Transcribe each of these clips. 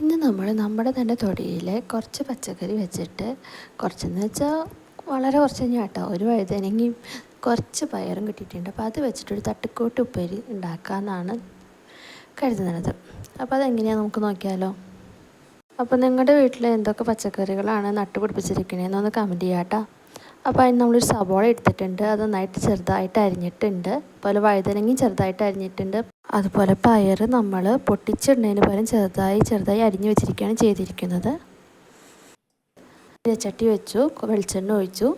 ഇന്ന് നമ്മൾ നമ്മുടെ തന്നെ തൊടിയിൽ കുറച്ച് പച്ചക്കറി വെച്ചിട്ട് കുറച്ചെന്ന് വെച്ചാൽ വളരെ കുറച്ച് തന്നെ കേട്ടോ ഒരു വഴുതനങ്ങയും കുറച്ച് പയറും കിട്ടിയിട്ടുണ്ട്. അപ്പോൾ അത് വെച്ചിട്ടൊരു തട്ടിക്കോട്ട് ഉപ്പേരി ഉണ്ടാക്കാമെന്നാണ് കരുതുന്നത്. അപ്പോൾ അതെങ്ങനെയാണ് നമുക്ക് നോക്കിയാലോ? അപ്പോൾ നിങ്ങളുടെ വീട്ടിൽ എന്തൊക്കെ പച്ചക്കറികളാണ് നട്ടുപിടിപ്പിച്ചിരിക്കണേന്നൊന്ന് കമന്റ് ചെയ്യാം കേട്ടോ അപ്പോൾ അതിന് നമ്മളൊരു സവോള എടുത്തിട്ടുണ്ട്. അത് നന്നായിട്ട് ചെറുതായിട്ട് അരിഞ്ഞിട്ടുണ്ട്. അതുപോലെ വഴുതനങ്ങയും ചെറുതായിട്ട് അരിഞ്ഞിട്ടുണ്ട്. അതുപോലെ പയർ നമ്മൾ പൊട്ടിച്ചിടുന്നതിന് പകരം ചെറുതായി ചെറുതായി അരിഞ്ഞു വെച്ചിരിക്കുകയാണ് ചെയ്തിരിക്കുന്നത്. ചട്ടി വെച്ചു വെളിച്ചെണ്ണ ഒഴിച്ചു.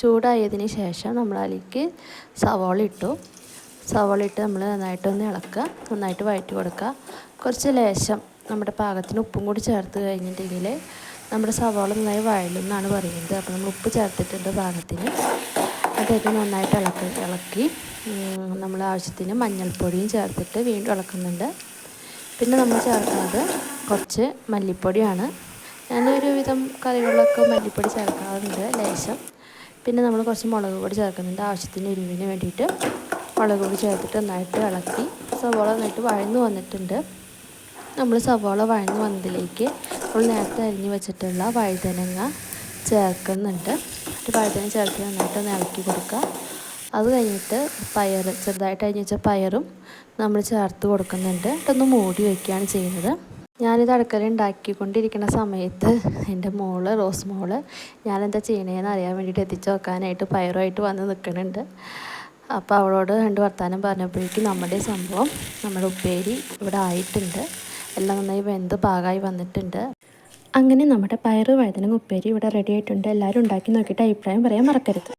ചൂടായതിന് ശേഷം നമ്മൾ അതിലേക്ക് സവോള ഇട്ടു. സവോള ഇട്ട് നമ്മൾ നന്നായിട്ടൊന്ന് ഇളക്കുക നന്നായിട്ട് വഴറ്റി കൊടുക്കുക. കുറച്ച് ലേശം നമ്മുടെ പാകത്തിന് ഉപ്പും കൂടി ചേർത്ത് കഴിഞ്ഞിട്ടുണ്ടെങ്കിൽ നമ്മുടെ സവാള നന്നായി വഴലുമെന്നാണ് പറയുന്നത്. അപ്പോൾ നമ്മൾ ഉപ്പ് ചേർത്തിട്ടുണ്ട് പാകത്തിന്. അതൊക്കെ നന്നായിട്ട് ഇളക്കി ഇളക്കി നമ്മൾ ആവശ്യത്തിന് മഞ്ഞൾപ്പൊടിയും ചേർത്തിട്ട് വീണ്ടും ഇളക്കുന്നുണ്ട്. പിന്നെ നമ്മൾ ചേർക്കുന്നത് കുറച്ച് മല്ലിപ്പൊടിയാണ്. ഞാനൊരു വിധം കറികളിലൊക്കെ മല്ലിപ്പൊടി ചേർക്കാറുണ്ട് ലേശം. പിന്നെ നമ്മൾ കുറച്ച് മുളക് പൊടി ചേർക്കുന്നുണ്ട്. ആവശ്യത്തിന് എരിവിന് വേണ്ടിയിട്ട് മുളക് പൊടി ചേർത്തിട്ട് നന്നായിട്ട് ഇളക്കി സവാള നന്നായിട്ട് വഴന്നു വന്നിട്ടുണ്ട്. നമ്മൾ സവാള വഴന്നു വന്നതിലേക്ക് നമ്മൾ നേരത്തെ അരിഞ്ഞു വെച്ചിട്ടുള്ള വഴുതനങ്ങ ചേർക്കുന്നുണ്ട്. ഒരു പഴത്തിന് ചേർത്ത് നന്നായിട്ട് ഒന്ന് ഇളക്കി കൊടുക്കുക. അത് കഴിഞ്ഞിട്ട് പയർ ചെറുതായിട്ട് അരിഞ്ഞ് വെച്ച പയറും നമ്മൾ ചേർത്ത് കൊടുക്കുന്നുണ്ട്. എന്നിട്ടൊന്ന് മൂടി വയ്ക്കുകയാണ് ചെയ്യുന്നത്. ഞാനിത് അടുക്കള ഉണ്ടാക്കിക്കൊണ്ടിരിക്കുന്ന സമയത്ത് എന്റെ മോൾ റോസ് മോൾ ഞാനെന്താ ചെയ്യണേന്ന് അറിയാൻ വേണ്ടിയിട്ട് എത്തിച്ചു വെക്കാനായിട്ട് പയറുമായിട്ട് വന്ന് നിൽക്കുന്നുണ്ട്. അപ്പോൾ അവളോട് രണ്ട് വർത്തമാനം പറഞ്ഞപ്പോഴേക്കും നമ്മുടെ സംഭവം നമ്മുടെ ഉപ്പേരി ഇവിടെ ആയിട്ടുണ്ട്. എല്ലാം നന്നായി വെന്ത് പാകമായി വന്നിട്ടുണ്ട്. അങ്ങനെ നമ്മുടെ പയറ് വഴുതനങ്ങ ഉപ്പേരി ഇവിടെ റെഡി ആയിട്ടുണ്ട്. എല്ലാവരും ഉണ്ടാക്കി നോക്കിയിട്ട് അഭിപ്രായം പറയാൻ മറക്കരുത്.